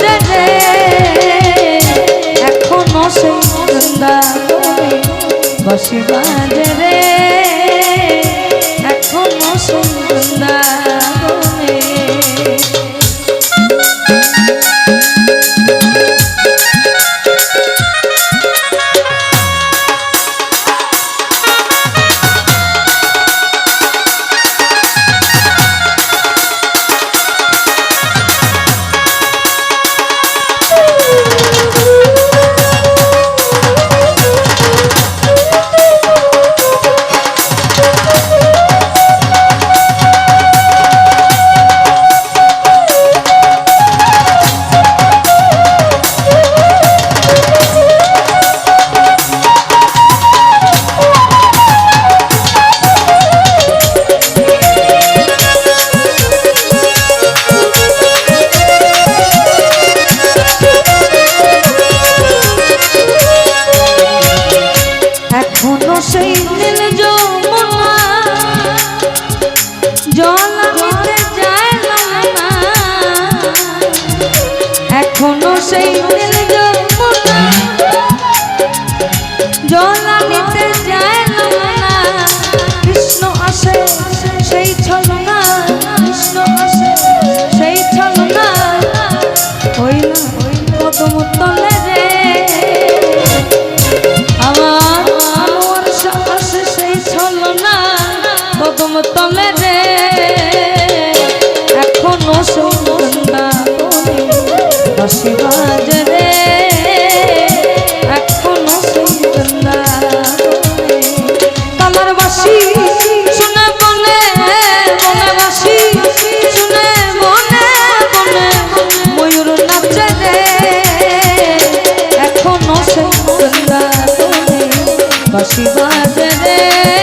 দূরে রে এখনও সেই বসিবাজে রে। 谁又捏了一个？Today.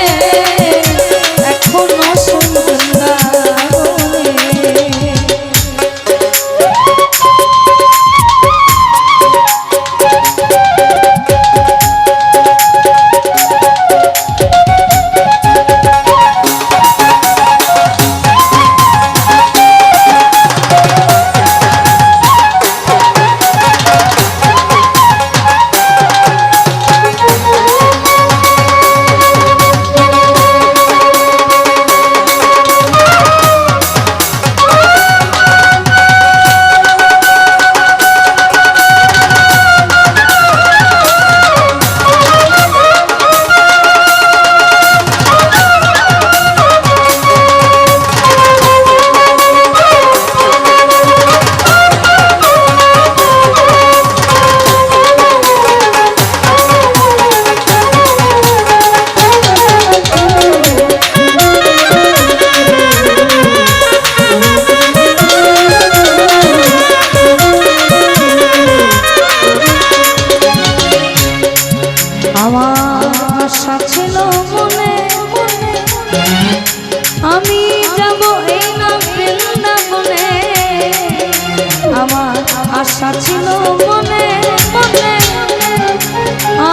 আশা ছিল মনে মনে।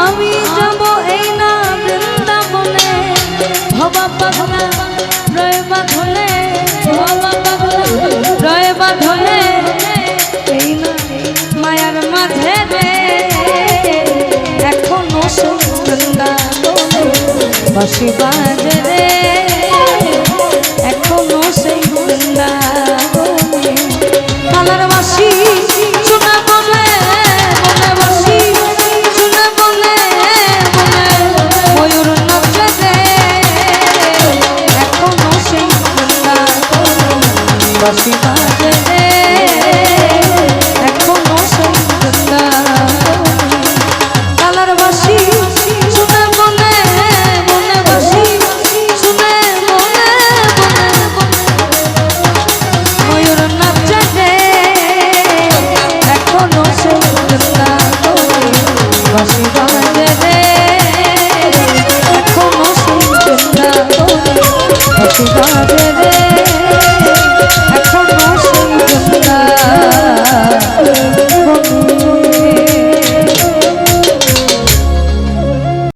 আমি যাব এই না বৃন্দাবনে। ভবা পাগলা, রয়ে বাঁধলে ভবা পাগলা, রয়ে বাঁধলে এই না মায়ার মাঝে রে। এখনও সুন্দর বাসি বায় বাসি